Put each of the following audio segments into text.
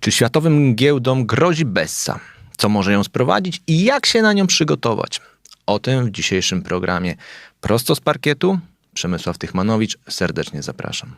Czy światowym giełdom grozi Bessa? Co może ją sprowadzić i jak się na nią przygotować? O tym w dzisiejszym programie prosto z parkietu. Przemysław Tychmanowicz, serdecznie zapraszam.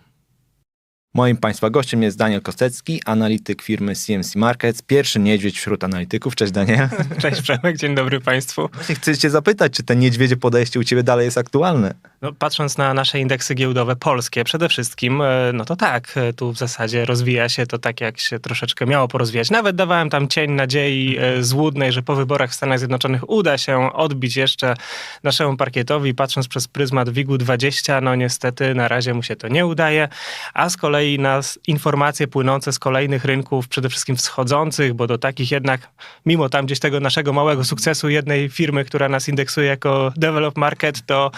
Moim Państwa gościem jest Daniel Kostecki, analityk firmy CMC Markets, pierwszy niedźwiedź wśród analityków. Cześć Daniel. Cześć Przemek, dzień dobry Państwu. Właśnie chcę Cię zapytać, czy te niedźwiedzie podejście u Ciebie dalej jest aktualne? No, patrząc na nasze indeksy giełdowe polskie przede wszystkim, e, no to tak, e, tu w zasadzie rozwija się to tak, jak się troszeczkę miało porozwijać. Nawet dawałem tam cień nadziei e, złudnej, że po wyborach w Stanach Zjednoczonych uda się odbić jeszcze naszemu parkietowi, patrząc przez pryzmat WIG-20, no niestety na razie mu się to nie udaje, a z kolei nas informacje płynące z kolejnych rynków, przede wszystkim wschodzących, bo do takich jednak, mimo tam gdzieś tego naszego małego sukcesu jednej firmy, która nas indeksuje jako Develop Market, to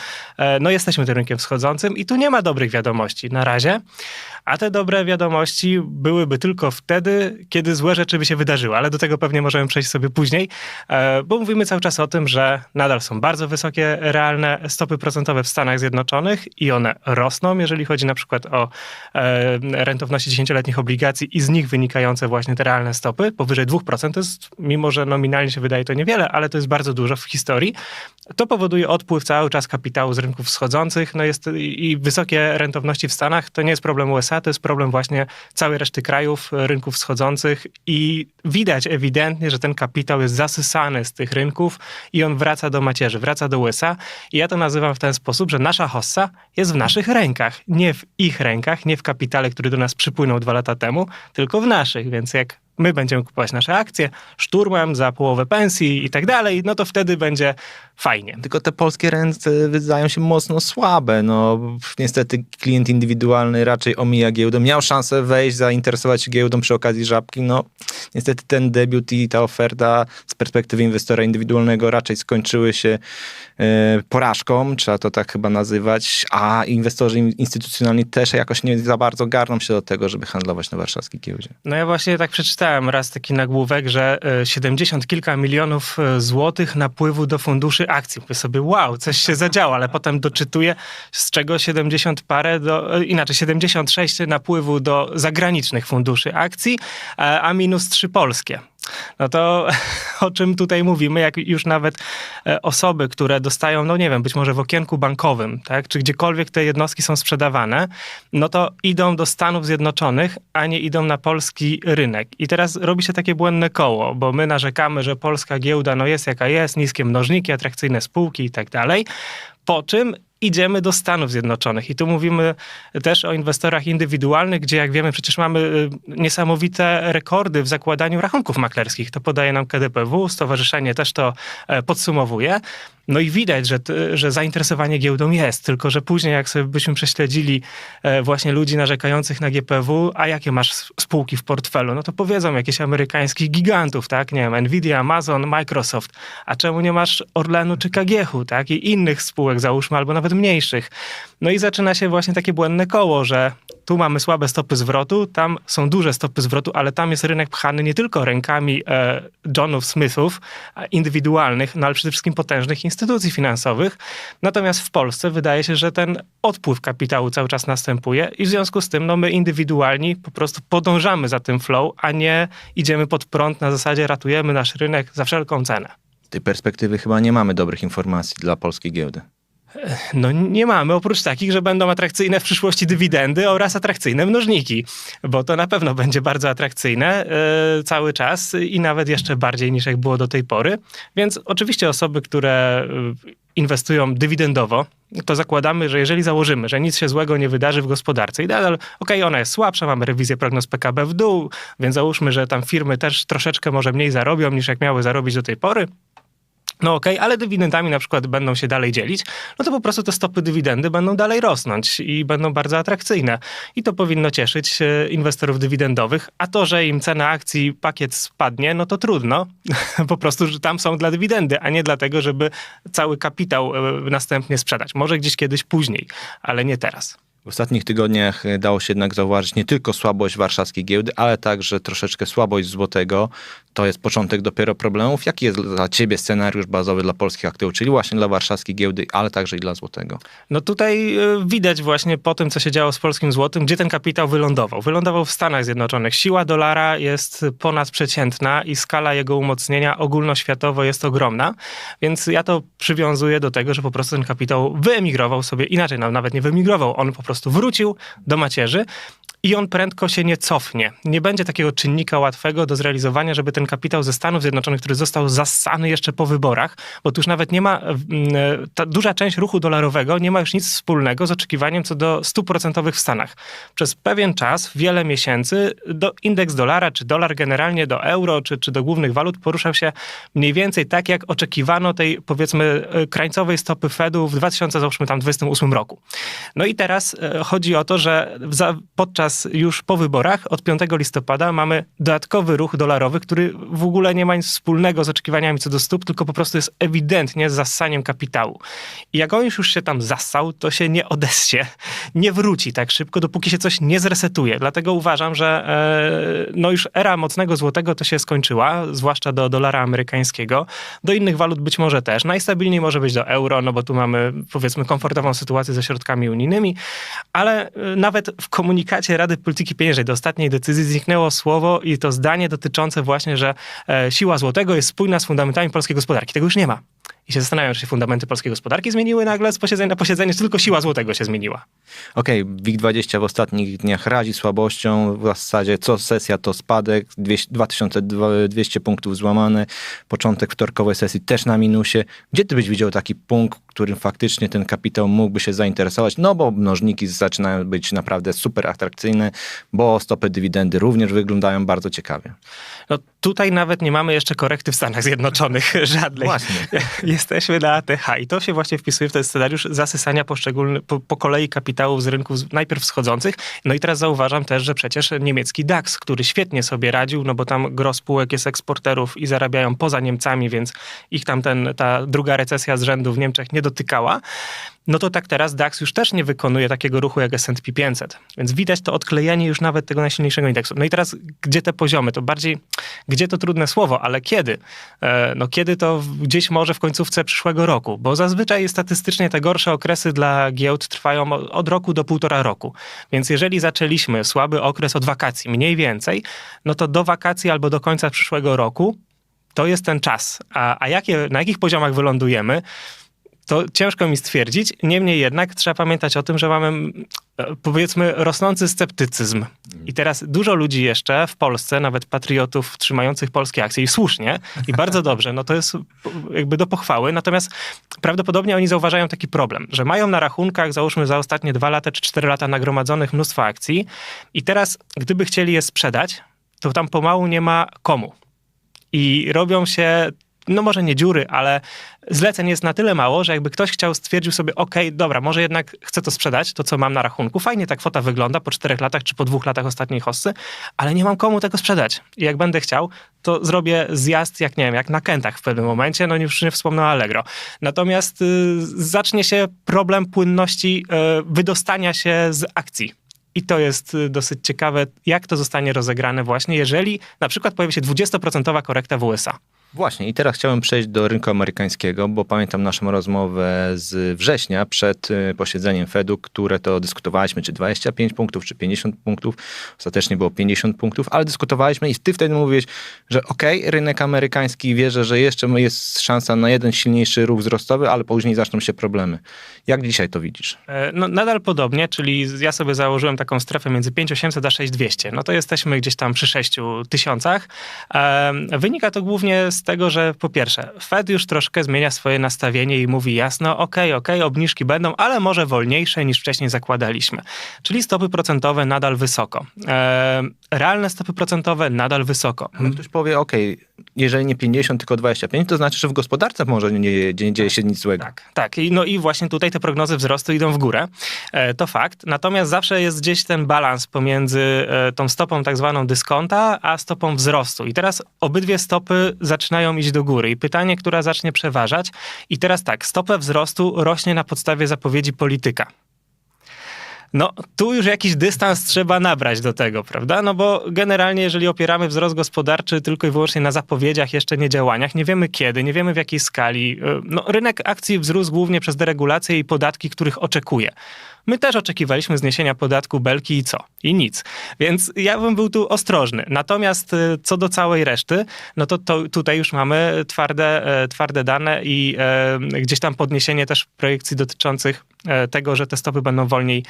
no jesteśmy tym rynkiem wschodzącym i tu nie ma dobrych wiadomości na razie. A te dobre wiadomości byłyby tylko wtedy, kiedy złe rzeczy by się wydarzyły, ale do tego pewnie możemy przejść sobie później, e, bo mówimy cały czas o tym, że nadal są bardzo wysokie realne stopy procentowe w Stanach Zjednoczonych i one rosną, jeżeli chodzi na przykład o e, rentowności 10-letnich obligacji i z nich wynikające właśnie te realne stopy, powyżej 2%, to jest, mimo że nominalnie się wydaje to niewiele, ale to jest bardzo dużo w historii. To powoduje odpływ cały czas kapitału z rynków wschodzących, no jest i wysokie rentowności w Stanach, to nie jest problem USA, to jest problem właśnie całej reszty krajów, rynków wschodzących i widać ewidentnie, że ten kapitał jest zasysany z tych rynków i on wraca do macierzy, wraca do USA i ja to nazywam w ten sposób, że nasza hossa jest w naszych rękach, nie w ich rękach, nie w kapitale, który do nas przypłynął dwa lata temu, tylko w naszych, więc jak my będziemy kupować nasze akcje szturmem za połowę pensji i tak dalej, no to wtedy będzie fajnie. Tylko te polskie ręce wydają się mocno słabe. No, niestety klient indywidualny raczej omija giełdę. Miał szansę wejść, zainteresować się giełdą przy okazji żabki. No, niestety ten debiut i ta oferta z perspektywy inwestora indywidualnego raczej skończyły się e, porażką, trzeba to tak chyba nazywać, a inwestorzy instytucjonalni też jakoś nie za bardzo garną się do tego, żeby handlować na warszawskiej giełdzie. No ja właśnie tak przeczytałem raz taki nagłówek, że 70 kilka milionów e, złotych napływu do funduszy akcji. Mówię sobie, wow, coś się zadziało, ale potem doczytuję, z czego 70 parę, do, e, inaczej 76 napływu do zagranicznych funduszy akcji, e, a minus 3 polskie. No to o czym tutaj mówimy, jak już nawet e, osoby, które dostają, no nie wiem, być może w okienku bankowym, tak, czy gdziekolwiek te jednostki są sprzedawane, no to idą do Stanów Zjednoczonych, a nie idą na polski rynek. I teraz robi się takie błędne koło, bo my narzekamy, że polska giełda no jest jaka jest, niskie mnożniki, atrakcyjne spółki i tak dalej. Po czym idziemy do Stanów Zjednoczonych. I tu mówimy też o inwestorach indywidualnych, gdzie jak wiemy, przecież mamy y, niesamowite rekordy w zakładaniu rachunków maklerskich. To podaje nam KDPW, stowarzyszenie też to e, podsumowuje. No i widać, że, że zainteresowanie giełdą jest, tylko że później jak sobie byśmy prześledzili e, właśnie ludzi narzekających na GPW, a jakie masz spółki w portfelu, no to powiedzą jakieś amerykańskich gigantów, tak, nie wiem, Nvidia, Amazon, Microsoft, a czemu nie masz Orlenu czy Kagiechu, tak, i innych spółek załóżmy, albo nawet mniejszych. No i zaczyna się właśnie takie błędne koło, że tu mamy słabe stopy zwrotu, tam są duże stopy zwrotu, ale tam jest rynek pchany nie tylko rękami e, Johnów, Smithów, indywidualnych, no ale przede wszystkim potężnych instytucji finansowych. Natomiast w Polsce wydaje się, że ten odpływ kapitału cały czas następuje i w związku z tym no, my indywidualni po prostu podążamy za tym flow, a nie idziemy pod prąd na zasadzie ratujemy nasz rynek za wszelką cenę. Z tej perspektywy chyba nie mamy dobrych informacji dla polskiej giełdy. No nie mamy, oprócz takich, że będą atrakcyjne w przyszłości dywidendy oraz atrakcyjne mnożniki, bo to na pewno będzie bardzo atrakcyjne yy, cały czas i nawet jeszcze bardziej niż jak było do tej pory. Więc oczywiście osoby, które e, inwestują dywidendowo, to zakładamy, że jeżeli założymy, że nic się złego nie wydarzy w gospodarce i nadal, okej, okay, ona jest słabsza, mamy rewizję prognoz PKB w dół, więc załóżmy, że tam firmy też troszeczkę może mniej zarobią niż jak miały zarobić do tej pory, no okej, okay, ale dywidendami na przykład będą się dalej dzielić, no to po prostu te stopy dywidendy będą dalej rosnąć i będą bardzo atrakcyjne. I to powinno cieszyć e, inwestorów dywidendowych, a to, że im cena akcji, pakiet spadnie, no to trudno. po prostu, że tam są dla dywidendy, a nie dlatego, żeby cały kapitał e, następnie sprzedać. Może gdzieś kiedyś później, ale nie teraz. W ostatnich tygodniach dało się jednak zauważyć nie tylko słabość warszawskiej giełdy, ale także troszeczkę słabość złotego. To jest początek dopiero problemów. Jaki jest dla ciebie scenariusz bazowy dla polskich aktywów, czyli właśnie dla warszawskiej giełdy, ale także i dla złotego? No tutaj y, widać właśnie po tym, co się działo z polskim złotym, gdzie ten kapitał wylądował. Wylądował w Stanach Zjednoczonych. Siła dolara jest ponadprzeciętna i skala jego umocnienia ogólnoświatowo jest ogromna, więc ja to przywiązuję do tego, że po prostu ten kapitał wyemigrował sobie, inaczej nawet nie wyemigrował, on po prostu wrócił do macierzy i on prędko się nie cofnie. Nie będzie takiego czynnika łatwego do zrealizowania, żeby ten kapitał ze Stanów Zjednoczonych, który został zassany jeszcze po wyborach, bo tu już nawet nie ma, mm, ta duża część ruchu dolarowego nie ma już nic wspólnego z oczekiwaniem co do stóp procentowych w Stanach. Przez pewien czas, wiele miesięcy, do, indeks dolara, czy dolar generalnie do euro, czy, czy do głównych walut poruszał się mniej więcej tak, jak oczekiwano tej, powiedzmy, e, krańcowej stopy Fedu w 2028 roku. No i teraz e, chodzi o to, że za, podczas już po wyborach, od 5 listopada, mamy dodatkowy ruch dolarowy, który w ogóle nie ma nic wspólnego z oczekiwaniami co do stóp, tylko po prostu jest ewidentnie zassaniem kapitału. I jak on już się tam zassał, to się nie odessie, nie wróci tak szybko, dopóki się coś nie zresetuje. Dlatego uważam, że e, no już era mocnego złotego to się skończyła, zwłaszcza do dolara amerykańskiego. Do innych walut być może też. Najstabilniej może być do euro, no bo tu mamy powiedzmy komfortową sytuację ze środkami unijnymi, ale e, nawet w komunikacie Rady Polityki Pieniężnej do ostatniej decyzji zniknęło słowo i to zdanie dotyczące właśnie, że e, siła złotego jest spójna z fundamentami polskiej gospodarki. Tego już nie ma. I się zastanawiam, czy się fundamenty polskiej gospodarki zmieniły nagle z posiedzenia na posiedzenie, czy tylko siła złotego się zmieniła. Okej, okay, WIG20 w ostatnich dniach razi słabością, w zasadzie co sesja to spadek, 2200 punktów złamane, początek wtorkowej sesji też na minusie. Gdzie ty byś widział taki punkt, którym faktycznie ten kapitał mógłby się zainteresować? No bo mnożniki zaczynają być naprawdę super atrakcyjne, bo stopy dywidendy również wyglądają bardzo ciekawie. No tutaj nawet nie mamy jeszcze korekty w Stanach Zjednoczonych żadnej. Właśnie. Jesteśmy na ATH i to się właśnie wpisuje w ten scenariusz zasysania poszczególnych, po, po kolei kapitałów z rynków najpierw wschodzących. No i teraz zauważam też, że przecież niemiecki DAX, który świetnie sobie radził, no bo tam gros spółek jest eksporterów i zarabiają poza Niemcami, więc ich tam ten, ta druga recesja z rzędu w Niemczech nie dotykała no to tak teraz DAX już też nie wykonuje takiego ruchu jak S&P 500. Więc widać to odklejenie już nawet tego najsilniejszego indeksu. No i teraz gdzie te poziomy? To bardziej, gdzie to trudne słowo, ale kiedy? E, no kiedy to gdzieś może w końcówce przyszłego roku, bo zazwyczaj statystycznie te gorsze okresy dla giełd trwają od roku do półtora roku. Więc jeżeli zaczęliśmy słaby okres od wakacji, mniej więcej, no to do wakacji albo do końca przyszłego roku to jest ten czas. A, a jakie, na jakich poziomach wylądujemy? To ciężko mi stwierdzić. Niemniej jednak trzeba pamiętać o tym, że mamy e, powiedzmy rosnący sceptycyzm. I teraz dużo ludzi jeszcze w Polsce, nawet patriotów trzymających polskie akcje i słusznie i bardzo dobrze, no to jest jakby do pochwały. Natomiast prawdopodobnie oni zauważają taki problem, że mają na rachunkach załóżmy za ostatnie dwa lata czy cztery lata nagromadzonych mnóstwo akcji i teraz gdyby chcieli je sprzedać, to tam pomału nie ma komu. I robią się no może nie dziury, ale zleceń jest na tyle mało, że jakby ktoś chciał, stwierdził sobie, ok, dobra, może jednak chcę to sprzedać, to co mam na rachunku. Fajnie ta kwota wygląda po czterech latach czy po dwóch latach ostatniej hossy, ale nie mam komu tego sprzedać. I jak będę chciał, to zrobię zjazd, jak nie wiem, jak na Kentach w pewnym momencie, no już nie wspomnę o Allegro. Natomiast y, zacznie się problem płynności y, wydostania się z akcji. I to jest y, dosyć ciekawe, jak to zostanie rozegrane właśnie, jeżeli na przykład pojawi się 20% korekta w USA. Właśnie, i teraz chciałem przejść do rynku amerykańskiego, bo pamiętam naszą rozmowę z września przed y, posiedzeniem Fedu, które to dyskutowaliśmy, czy 25 punktów, czy 50 punktów. Ostatecznie było 50 punktów, ale dyskutowaliśmy i ty wtedy mówiłeś, że okej, okay, rynek amerykański wierzę, że jeszcze jest szansa na jeden silniejszy ruch wzrostowy, ale później zaczną się problemy. Jak dzisiaj to widzisz? E, no, nadal podobnie, czyli ja sobie założyłem taką strefę między 5800 a 6200. No to jesteśmy gdzieś tam przy 6 tysiącach. Wynika to głównie z tego, że po pierwsze, Fed już troszkę zmienia swoje nastawienie i mówi jasno, ok, ok, obniżki będą, ale może wolniejsze niż wcześniej zakładaliśmy. Czyli stopy procentowe nadal wysoko. E, realne stopy procentowe nadal wysoko. Ale ktoś powie, ok, jeżeli nie 50, tylko 25, to znaczy, że w gospodarce może nie, nie dzieje się nic złego. Tak, tak. I, no i właśnie tutaj te prognozy wzrostu idą w górę. E, to fakt. Natomiast zawsze jest gdzieś ten balans pomiędzy e, tą stopą tak zwaną dyskonta, a stopą wzrostu. I teraz obydwie stopy zaczynają iść do góry. I pytanie, która zacznie przeważać. I teraz tak, stopa wzrostu rośnie na podstawie zapowiedzi polityka. No, tu już jakiś dystans trzeba nabrać do tego, prawda? No bo generalnie, jeżeli opieramy wzrost gospodarczy tylko i wyłącznie na zapowiedziach, jeszcze nie działaniach, nie wiemy kiedy, nie wiemy w jakiej skali. y, No, rynek akcji wzrósł głównie przez deregulację i podatki, których oczekuje. My też oczekiwaliśmy zniesienia podatku Belki i co? I nic. Więc ja bym był tu ostrożny. Natomiast y, co do całej reszty, no to, to tutaj już mamy twarde, e, twarde dane i e, gdzieś tam podniesienie też projekcji dotyczących e, tego, że te stopy będą wolniej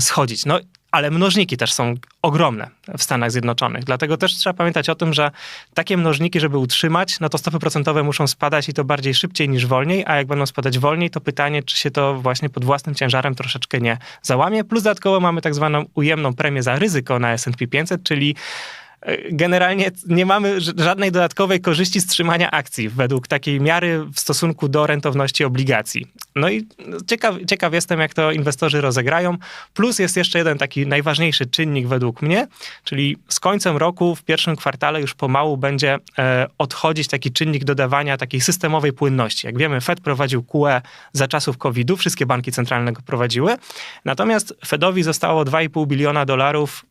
schodzić. No, ale mnożniki też są ogromne w Stanach Zjednoczonych. Dlatego też trzeba pamiętać o tym, że takie mnożniki, żeby utrzymać, no to stopy procentowe muszą spadać i to bardziej szybciej niż wolniej, a jak będą spadać wolniej, to pytanie, czy się to właśnie pod własnym ciężarem troszeczkę nie załamie. Plus dodatkowo mamy tak zwaną ujemną premię za ryzyko na S&P 500, czyli e, generalnie nie mamy żadnej dodatkowej korzyści z trzymania akcji według takiej miary w stosunku do rentowności obligacji. No i ciekaw, ciekaw jestem, jak to inwestorzy rozegrają. Plus jest jeszcze jeden taki najważniejszy czynnik według mnie, czyli z końcem roku w pierwszym kwartale już pomału będzie e, odchodzić taki czynnik dodawania takiej systemowej płynności. Jak wiemy, Fed prowadził QE za czasów COVID-u, wszystkie banki centralne go prowadziły. Natomiast Fedowi zostało 2,5 biliona dolarów e,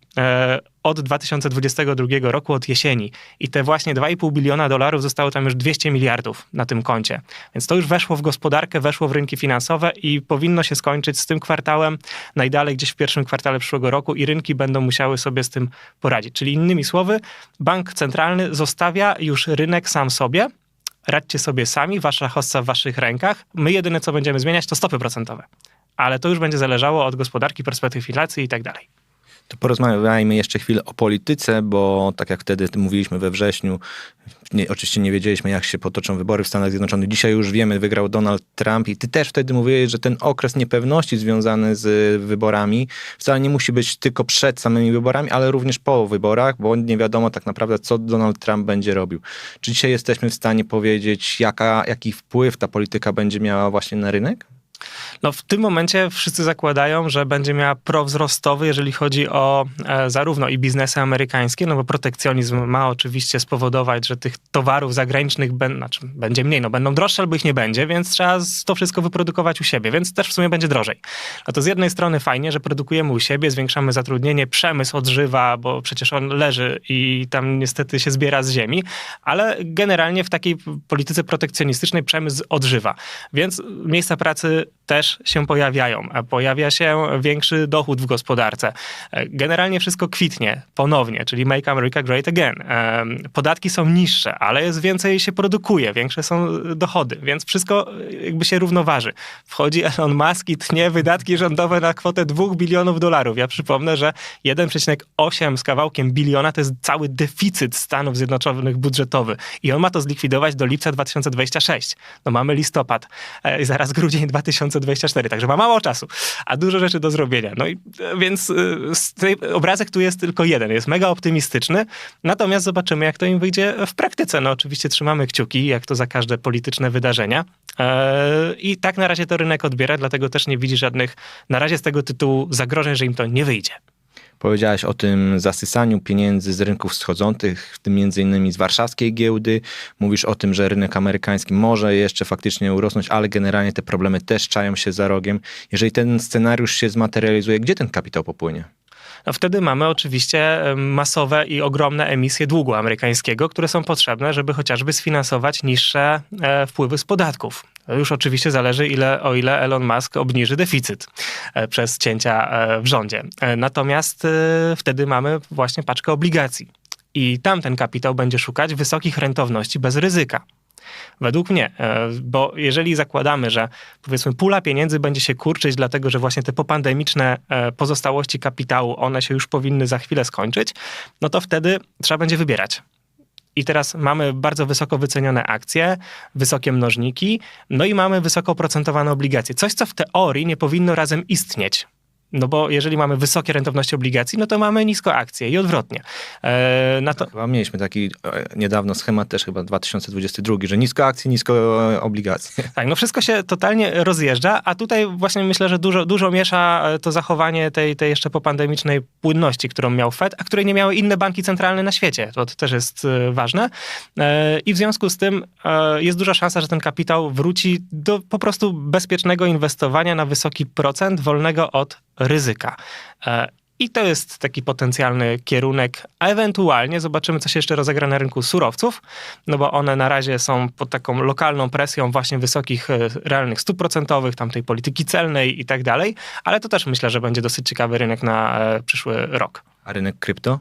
od 2022 roku, od jesieni. I te właśnie 2,5 biliona dolarów zostało tam już 200 miliardów na tym koncie. Więc to już weszło w gospodarkę, weszło w rynki finansowe i powinno się skończyć z tym kwartałem najdalej gdzieś w pierwszym kwartale przyszłego roku i rynki będą musiały sobie z tym poradzić. Czyli innymi słowy, bank centralny zostawia już rynek sam sobie. Radźcie sobie sami, wasza hossa w waszych rękach. My jedyne, co będziemy zmieniać, to stopy procentowe. Ale to już będzie zależało od gospodarki, perspektyw inflacji i tak dalej. To porozmawiajmy jeszcze chwilę o polityce, bo tak jak wtedy mówiliśmy we wrześniu, nie, oczywiście nie wiedzieliśmy, jak się potoczą wybory w Stanach Zjednoczonych. Dzisiaj już wiemy, wygrał Donald Trump i ty też wtedy mówiłeś, że ten okres niepewności związany z wyborami wcale nie musi być tylko przed samymi wyborami, ale również po wyborach, bo nie wiadomo tak naprawdę, co Donald Trump będzie robił. Czy dzisiaj jesteśmy w stanie powiedzieć, jaka, jaki wpływ ta polityka będzie miała właśnie na rynek? No w tym momencie wszyscy zakładają, że będzie miała prowzrostowy, jeżeli chodzi o e, zarówno i biznesy amerykańskie, no bo protekcjonizm ma oczywiście spowodować, że tych towarów zagranicznych ben, znaczy, będzie mniej, no będą droższe albo ich nie będzie, więc trzeba to wszystko wyprodukować u siebie, więc też w sumie będzie drożej. A to z jednej strony fajnie, że produkujemy u siebie, zwiększamy zatrudnienie, przemysł odżywa, bo przecież on leży i tam niestety się zbiera z ziemi, ale generalnie w takiej polityce protekcjonistycznej przemysł odżywa, więc miejsca pracy też się pojawiają. Pojawia się większy dochód w gospodarce. E, Generalnie wszystko kwitnie ponownie, czyli Make America Great Again. Em, Podatki są niższe, ale jest więcej się produkuje, większe są e, dochody, więc wszystko e, jakby się równoważy. Wchodzi Elon Musk i tnie wydatki rządowe na kwotę 2 bilionów dolarów. Ja przypomnę, że 1,8 z kawałkiem biliona to jest cały deficyt Stanów Zjednoczonych budżetowy i on ma to zlikwidować do lipca 2026. No mamy listopad e, zaraz grudzień 2024, także ma mało czasu, a dużo rzeczy do zrobienia. No i e, więc e, obrazek tu jest tylko jeden, jest mega optymistyczny, natomiast zobaczymy, jak to im wyjdzie w praktyce. No oczywiście trzymamy kciuki, jak to za każde polityczne wydarzenia. E, I tak na razie to rynek odbiera, dlatego też nie widzi żadnych na razie z tego tytułu zagrożeń, że im to nie wyjdzie. Powiedziałeś o tym zasysaniu pieniędzy z rynków wschodzących, w tym między innymi z warszawskiej giełdy. Mówisz o tym, że rynek amerykański może jeszcze faktycznie urosnąć, ale generalnie te problemy też czają się za rogiem. Jeżeli ten scenariusz się zmaterializuje, gdzie ten kapitał popłynie? No wtedy mamy oczywiście masowe i ogromne emisje długu amerykańskiego, które są potrzebne, żeby chociażby sfinansować niższe e, wpływy z podatków. Już oczywiście zależy, ile, o ile Elon Musk obniży deficyt e, przez cięcia e, w rządzie. Natomiast wtedy mamy właśnie paczkę obligacji. I tam ten kapitał będzie szukać wysokich rentowności bez ryzyka. Według mnie, e, bo jeżeli zakładamy, że powiedzmy pula pieniędzy będzie się kurczyć, dlatego że właśnie te popandemiczne e, pozostałości kapitału, one się już powinny za chwilę skończyć, no to wtedy trzeba będzie wybierać. I teraz mamy bardzo wysoko wycenione akcje, wysokie mnożniki, no i mamy wysoko oprocentowane obligacje. Coś, co w teorii nie powinno razem istnieć. No bo jeżeli mamy wysokie rentowności obligacji, no to mamy nisko akcje i odwrotnie. E, na to, Chyba mieliśmy taki e, niedawno schemat też chyba 2022, że nisko akcji, nisko e, obligacje. Tak, no wszystko się totalnie rozjeżdża, a tutaj właśnie myślę, że dużo, dużo miesza e, to zachowanie tej, tej jeszcze popandemicznej płynności, którą miał Fed, a której nie miały inne banki centralne na świecie. To, to też jest ważne. E, I w związku z tym e, jest duża szansa, że ten kapitał wróci do po prostu bezpiecznego inwestowania na wysoki procent wolnego od ryzyka. E, I to jest taki potencjalny kierunek, a ewentualnie zobaczymy, co się jeszcze rozegra na rynku surowców, no bo one na razie są pod taką lokalną presją właśnie wysokich e, realnych stóp procentowych, tamtej polityki celnej i tak dalej, ale to też myślę, że będzie dosyć ciekawy rynek na e, przyszły rok. A rynek krypto?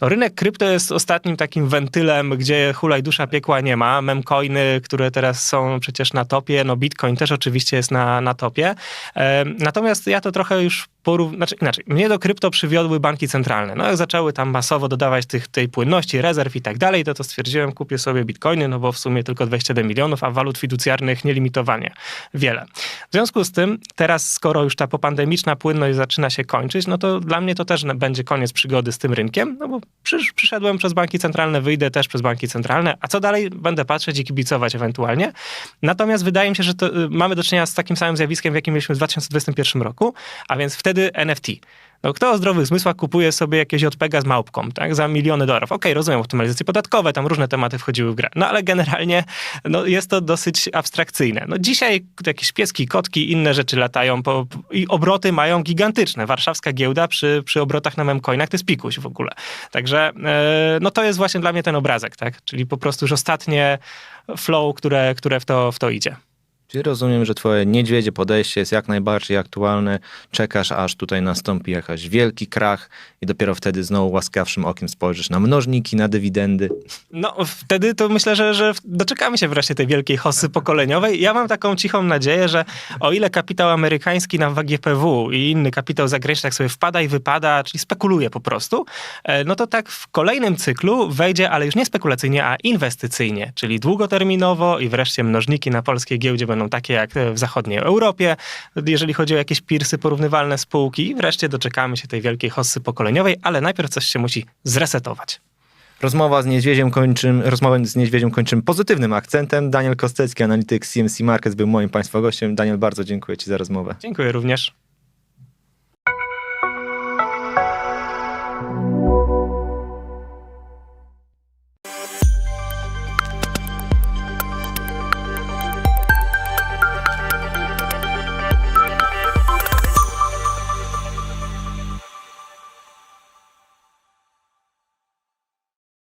No, rynek krypto jest ostatnim takim wentylem, gdzie hulaj dusza piekła nie ma. Memcoiny, które teraz są przecież na topie, no Bitcoin też oczywiście jest na, na topie. E, natomiast ja to trochę już porów... znaczy inaczej, mnie do krypto przywiodły banki centralne. No jak zaczęły tam masowo dodawać tych, tej płynności, rezerw i tak dalej, to to stwierdziłem, kupię sobie bitcoiny, no bo w sumie tylko 27 milionów, a walut fiducjarnych nielimitowanie wiele. W związku z tym teraz, skoro już ta popandemiczna płynność zaczyna się kończyć, no to dla mnie to też będzie koniec przygody z tym rynkiem, no bo przysz, przyszedłem przez banki centralne, wyjdę też przez banki centralne, a co dalej? Będę patrzeć i kibicować ewentualnie. Natomiast wydaje mi się, że to, y, mamy do czynienia z takim samym zjawiskiem, w jakim mieliśmy w 2021 roku, a więc wtedy NFT. No, kto o zdrowych zmysłach kupuje sobie jakieś JPEGa z małpką, tak, za miliony dolarów? Okej, rozumiem, optymalizacje podatkowe, tam różne tematy wchodziły w grę, no ale generalnie no, jest to dosyć abstrakcyjne. No, dzisiaj jakieś pieski, kotki, inne rzeczy latają po, i obroty mają gigantyczne. Warszawska giełda przy, przy obrotach na memcoinach to jest pikuś w ogóle. Także e, no, to jest właśnie dla mnie ten obrazek, tak, czyli po prostu już ostatnie flow, które, które w, to, w to idzie. Czyli rozumiem, że twoje niedźwiedzie podejście jest jak najbardziej aktualne. Czekasz, aż tutaj nastąpi jakaś wielki krach i dopiero wtedy znowu łaskawszym okiem spojrzysz na mnożniki, na dywidendy. No, wtedy to myślę, że, że doczekamy się wreszcie tej wielkiej hossy pokoleniowej. Ja mam taką cichą nadzieję, że o ile kapitał amerykański na GPW i inny kapitał zagraniczny tak sobie wpada i wypada, czyli spekuluje po prostu, e, no to tak w kolejnym cyklu wejdzie, ale już nie spekulacyjnie, a inwestycyjnie, czyli długoterminowo i wreszcie mnożniki na polskiej giełdzie będą takie jak w zachodniej Europie, jeżeli chodzi o jakieś pirsy, porównywalne spółki i wreszcie doczekamy się tej wielkiej hossy pokoleniowej, ale najpierw coś się musi zresetować. Rozmowa z niedźwiedziem kończym, rozmowę z niedźwiedziem kończymy pozytywnym akcentem. Daniel Kostecki, analityk CMC Markets był moim państwa gościem. Daniel, bardzo dziękuję ci za rozmowę. Dziękuję również.